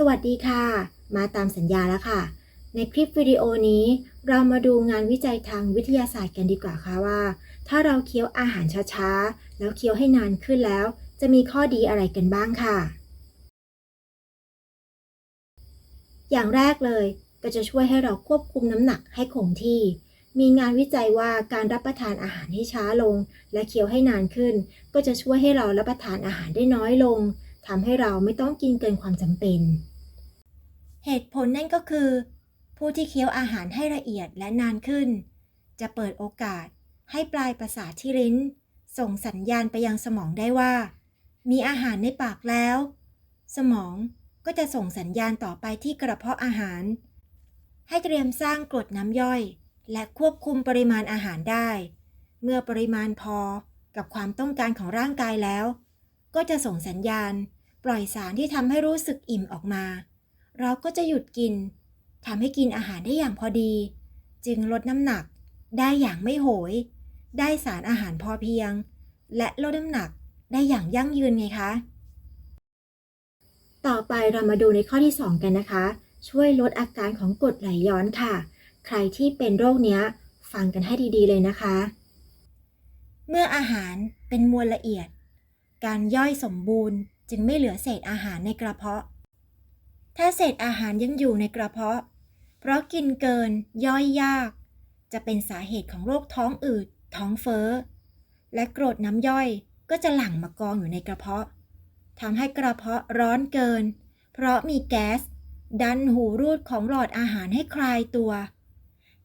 สวัสดีค่ะ มาตามสัญญาแล้วค่ะ ในคลิปวิดีโอนี้ เรามาดูงานวิจัยทางวิทยาศาสตร์กันดีกว่าค่ะว่า ถ้าเราเคี้ยวอาหารช้าๆ แล้วเคี้ยวให้นานขึ้นแล้ว จะมีข้อดีอะไรกันบ้างค่ะ อย่างแรกเลยก็จะช่วยให้เราควบคุมน้ำหนักให้คงที่ มีงานวิจัยว่าการรับประทานอาหารให้ช้าลง และเคี้ยวให้นานขึ้น ก็จะช่วยให้เรารับประทานอาหารได้น้อยลง ทำให้เราไม่ต้องกินเกินความจำเป็น เหตุผลนั่นก็คือ ผู้ที่เคี้ยวอาหารให้ละเอียดและนานขึ้น จะเปิดโอกาสให้ปลายประสาทที่ลิ้น ส่งสัญญาณไปยังสมองได้ว่า มีอาหารในปากแล้ว สมองก็จะส่งสัญญาณต่อไปที่กระเพาะอาหาร ให้เตรียมสร้างกรดน้ำย่อย และควบคุมปริมาณอาหารได้ เมื่อปริมาณพอกับความต้องการของร่างกายแล้ว ก็จะส่งสัญญาณ ปล่อยสารที่ทำให้รู้สึกอิ่มออกมา เราก็จะหยุดกินทำให้กินอาหารได้อย่างพอดี จึงลดน้ำหนักได้อย่างไม่โหย ได้สารอาหารพอเพียง และลดน้ำหนักได้อย่างยั่งยืนไงคะ ต่อไปเรามาดูในข้อที่ 2 กันนะคะ ช่วยลดอาการของกรดไหลย้อนค่ะ ใครที่เป็นโรคเนี้ย ฟังกันให้ดีๆเลยนะคะ เมื่ออาหารเป็นมวลละเอียด การย่อยสมบูรณ์ จึงไม่เหลือเศษอาหารในกระเพาะ ถ้าเศษอาหารยังอยู่ในกระเพาะ เพราะกินเกินย่อยยาก จะเป็นสาเหตุของโรคท้องอืด ท้องเฟ้อ และกรดน้ำย่อยก็จะหลั่งมากองอยู่ในกระเพาะทำให้กระเพาะร้อนเกิน เพราะมีแก๊ส ดันหูรูดของหลอดอาหารให้คลายตัว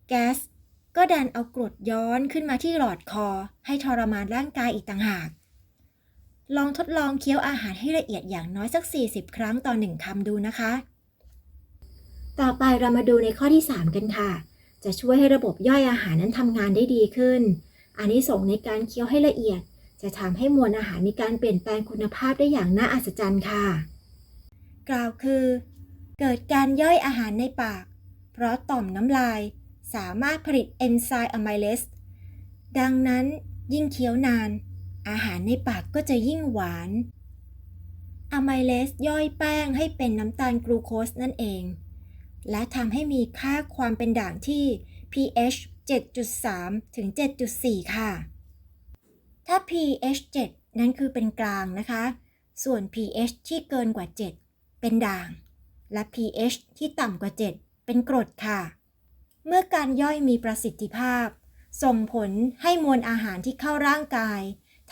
แก๊สก็ดันเอากรดย้อนขึ้นมาที่หลอดคอ ให้ทรมานร่างกายอีกต่างหาก ลองทดลองเคี้ยวอาหารให้ละเอียดอย่างน้อยสัก 40 ครั้งต่อหนึ่งคำดูนะคะ ต่อไปเรามาดูในข้อที่ 3 กันค่ะ จะช่วยให้ระบบย่อยอาหารนั้นทำงานได้ดีขึ้นอันนี้ส่งส์ในการเคี้ยวให้ละเอียด จะทำให้มวลอาหารมีการเปลี่ยนแปลงคุณภาพได้อย่างน่าอัศจรรย์ค่ะ กล่าวคือ เกิดการย่อยอาหารในปาก เพราะต่อมน้ำลายสามารถผลิตเอนไซม์อะไมเลสดังนั้นยิ่งเคี้ยวนาน อาหารในปากก็จะยิ่งหวานอะไมเลสย่อยแป้งให้เป็นน้ำตาลกลูโคสนั่นเอง และทำให้มีค่าความเป็นด่างที่ pH 7.3 ถึง 7.4 ค่ะ ถ้า pH 7 นั้นคือเป็นกลางนะคะ ส่วน pH ที่เกินกว่า 7 เป็นด่าง และ pH ที่ต่ำกว่า 7 เป็นกรดค่ะ เมื่อการย่อยมีประสิทธิภาพ ส่งผลให้มวลอาหารที่เข้าร่างกาย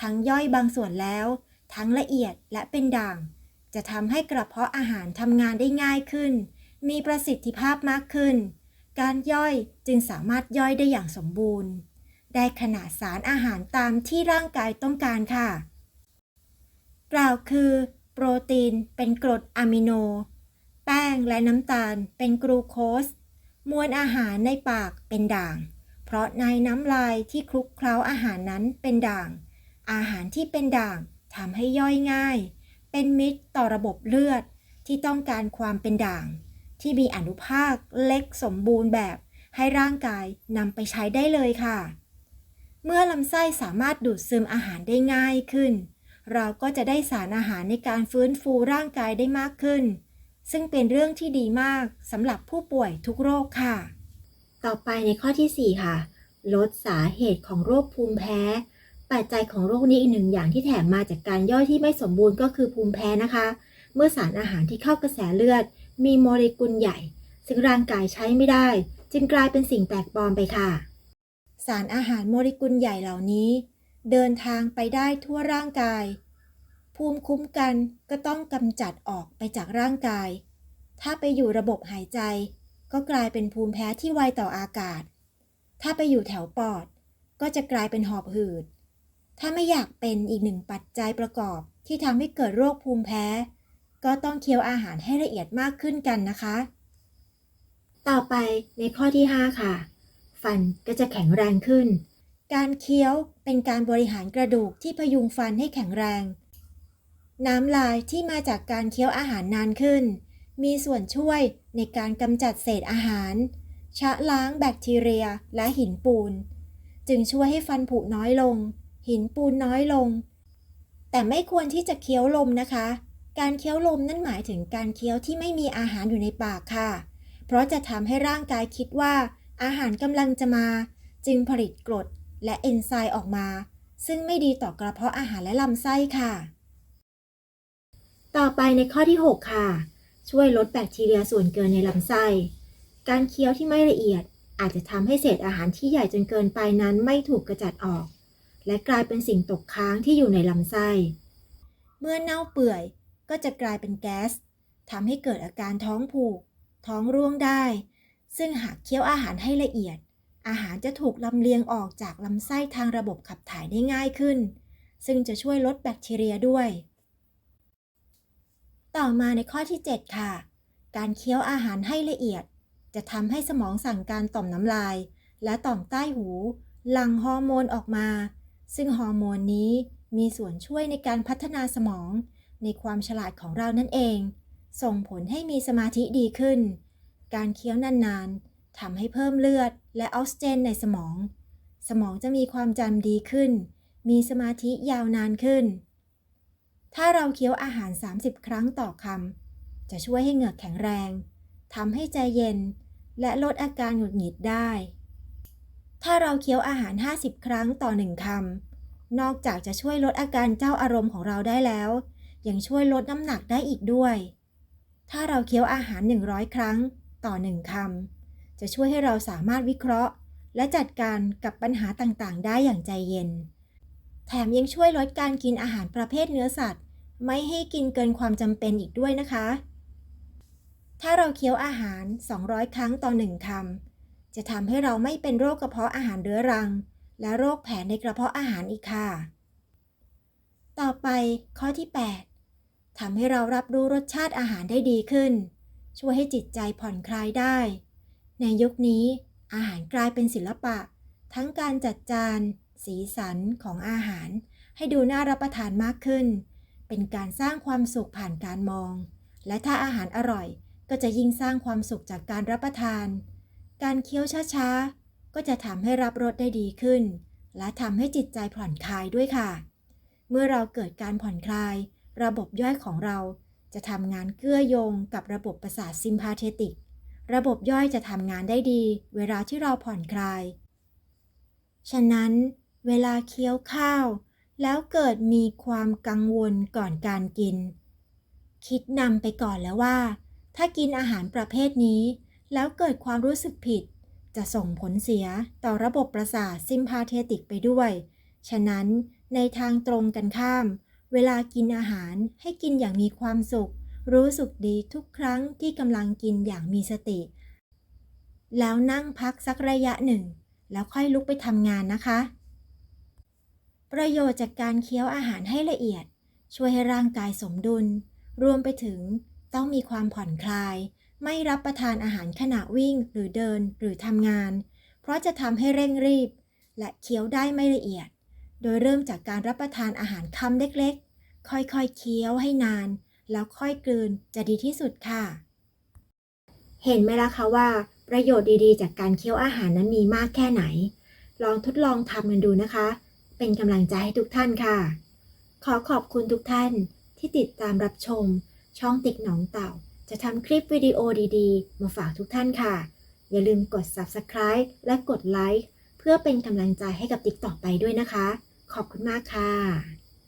ทั้งย่อยบางส่วนแล้ว ทั้งละเอียดและเป็นด่าง จะทำให้กระเพาะอาหารทำงานได้ง่ายขึ้น มีประสิทธิภาพมากขึ้น การย่อยจึงสามารถย่อยได้อย่างสมบูรณ์ ได้ขนาดสารอาหารตามที่ร่างกายต้องการค่ะ กล่าวคือ โปรตีนเป็นกรดอะมิโน แป้งและน้ำตาลเป็นกลูโคส มวลอาหารในปากเป็นด่าง เพราะในน้ำลายที่คลุกเคล้าอาหารนั้นเป็นด่าง อาหารที่เป็นด่างทำให้ย่อยง่าย เป็นมิตรต่อระบบเลือดที่ต้องการความเป็นด่าง ที่มีอนุภาคเล็กสมบูรณ์แบบ ให้ร่างกายนำไปใช้ได้เลยค่ะ เมื่อลำไส้สามารถดูดซึมอาหารได้ง่ายขึ้น เราก็จะได้สารอาหารในการฟื้นฟูร่างกายได้มากขึ้น ซึ่งเป็นเรื่องที่ดีมากสำหรับผู้ป่วยทุกโรคค่ะ ต่อไปในข้อที่ 4 ค่ะ ลดสาเหตุของโรคภูมิแพ้ ปัจจัยของโรคนี้อีกหนึ่งอย่างที่แถมมาจากการย่อยที่ไม่สมบูรณ์ก็คือภูมิแพ้นะคะ เมื่อสารอาหารที่เข้ากระแสเลือด มีโมเลกุลใหญ่ ซึ่งร่างกายใช้ไม่ได้ จึงกลายเป็นสิ่งแปลกปลอมไปค่ะ สารอาหารโมเลกุลใหญ่เหล่านี้ เดินทางไปได้ทั่วร่างกาย ภูมิคุ้มกันก็ต้องกำจัดออกไปจากร่างกาย ถ้าไปอยู่ระบบหายใจ ก็กลายเป็นภูมิแพ้ที่ไวต่ออากาศ ถ้าไปอยู่แถวปอด ก็จะกลายเป็นหอบหืด ถ้าไม่อยากเป็นอีกหนึ่งปัจจัยประกอบที่ทำให้เกิดโรคภูมิแพ้ ก็ต้องเคี้ยวอาหารให้ละเอียดมากขึ้นกันนะคะ ต่อไปในข้อที่ 5 ค่ะ ฟันก็จะแข็งแรงขึ้น การเคี้ยวเป็นการบริหารกระดูกที่พยุงฟันให้แข็งแรง น้ำลายที่มาจากการเคี้ยวอาหารนานขึ้น มีส่วนช่วยในการกำจัดเศษอาหาร ชะล้างแบคทีเรียและหินปูน จึงช่วยให้ฟันผุน้อยลง หินปูนน้อยลง แต่ไม่ควรที่จะเคี้ยวลมนะคะ การเคี้ยวลมนั่นหมายถึงการเคี้ยวที่ไม่มีอาหารอยู่ในปากค่ะ เพราะจะทำให้ร่างกายคิดว่า อาหารกำลังจะมา จึงผลิตกรดและเอนไซม์ออกมา ซึ่งไม่ดีต่อกระเพาะอาหารและลำไส้ค่ะ ต่อไปในข้อที่ 6 ค่ะ ช่วยลดแบคทีเรียส่วนเกินในลำไส้ การเคี้ยวที่ไม่ละเอียดอาจจะทำให้เศษอาหารที่ใหญ่จนเกินไปนั้นไม่ถูกกระจัดออก และกลายเป็นสิ่งตกค้างที่อยู่ในลำไส้ เมื่อเน่าเปื่อยก็จะกลายเป็นแก๊สทำให้เกิดอาการท้องผูก ท้องร่วงได้ ซึ่งหากเคี้ยวอาหารให้ละเอียด อาหารจะถูกลำเลียงออกจากลำไส้ทางระบบขับถ่ายได้ง่ายขึ้น ซึ่งจะช่วยลดแบคทีเรียด้วย ต่อมาในข้อที่ 7 ค่ะ การเคี้ยวอาหารให้ละเอียด จะทำให้สมองสั่งการต่อมน้ำลาย และต่อมใต้หู หลั่งฮอร์โมนออกมา ซึ่งฮอร์โมนนี้มีส่วนช่วยในการพัฒนาสมอง ในความฉลาดของเรานั่นเอง ส่งผลให้มีสมาธิดีขึ้น การเคี้ยวนานๆทำให้เพิ่มเลือดและออกซิเจนในสมอง สมองจะมีความจำดีขึ้น มีสมาธิยาวนานขึ้น ถ้าเราเคี้ยวอาหาร 30 ครั้งต่อคำจะช่วยให้เหงือกแข็งแรงทำให้ใจเย็น และลดอาการหงุดหงิดได้ ถ้าเราเคี้ยวอาหาร 50 ครั้งต่อหนึ่งคำนอกจากจะช่วยลดอาการเจ้าอารมณ์ของเราได้แล้ว ยังช่วยลดน้ำหนักได้อีกด้วย ถ้าเราเคี้ยวอาหาร 100 ครั้งต่อหนึ่งคำจะช่วยให้เราสามารถวิเคราะห์ และจัดการกับปัญหาต่างๆ ได้อย่างใจเย็น แถมยังช่วยลดการกินอาหารประเภทเนื้อสัตว์ ไม่ให้กินเกินความจำเป็นอีกด้วยนะคะ ถ้าเราเคี้ยวอาหาร 200 ครั้งต่อหนึ่งคำ จะทำให้เราไม่เป็นโรคกระเพาะอาหารเรื้อรัง และโรคแผลในกระเพาะอาหารอีกค่ะ ต่อไปข้อที่ 8ทำให้เรารับรู้รสชาติอาหารได้ดีขึ้น ช่วยให้จิตใจผ่อนคลายได้ ในยุคนี้อาหารกลายเป็นศิลปะ ทั้งการจัดจาน สีสันของอาหาร ให้ดูน่ารับประทานมากขึ้น เป็นการสร้างความสุขผ่านการมอง และถ้าอาหารอร่อยก็จะยิ่งสร้างความสุขจากการรับประทาน การเคี้ยวช้าๆ ก็จะทำให้รับรสได้ดีขึ้น และทำให้จิตใจผ่อนคลายด้วยค่ะ เมื่อเราเกิดการผ่อนคลาย ระบบย่อยของเราจะทำงานเกื้อโยงกับระบบประสาทซิมพาเทติก ระบบย่อยจะทำงานได้ดี เวลาที่เราผ่อนคลาย ฉะนั้น เวลาเคี้ยวข้าว แล้วเกิดมีความกังวลก่อนการกิน คิดนำไปก่อนแล้วว่า ถ้ากินอาหารประเภทนี้ แล้วเกิดความรู้สึกผิด จะส่งผลเสียต่อระบบประสาทซิมพาเทติกไปด้วย ฉะนั้นในทางตรงกันข้าม เวลากินอาหารให้กินอย่างมีความสุข รู้สึกดีทุกครั้งที่กำลังกินอย่างมีสติ แล้วนั่งพักสักระยะหนึ่ง แล้วค่อยลุกไปทำงานนะคะ ประโยชน์จากการเคี้ยวอาหารให้ละเอียด ช่วยให้ร่างกายสมดุล รวมไปถึงต้องมีความผ่อนคลาย ไม่รับประทานอาหารขณะวิ่งหรือเดินหรือทำงาน เพราะจะทำให้เร่งรีบ และเคี้ยวได้ไม่ละเอียด โดยเริ่มจากการรับประทานอาหารคำเล็กๆ ค่อยๆเคี้ยวให้นาน แล้วค่อยกลืนจะดีที่สุดค่ะ เห็นไหมล่ะคะว่า ประโยชน์ดีๆ จากการเคี้ยวอาหารนั้นมีมากแค่ไหน ลองทดลองทำกันดูนะคะ เป็นกำลังใจให้ทุกท่านค่ะ ขอขอบคุณทุกท่านที่ติดตามรับชม ช่องติ๊กหนองเต่า จะทำคลิปวิดีโอดีๆ มาฝากทุกท่านค่ะ อย่าลืมกด subscribe และกดไลค์เพื่อเป็นกำลังใจให้กับติ๊กต่อไปด้วยนะคะ ขอบคุณมากค่ะ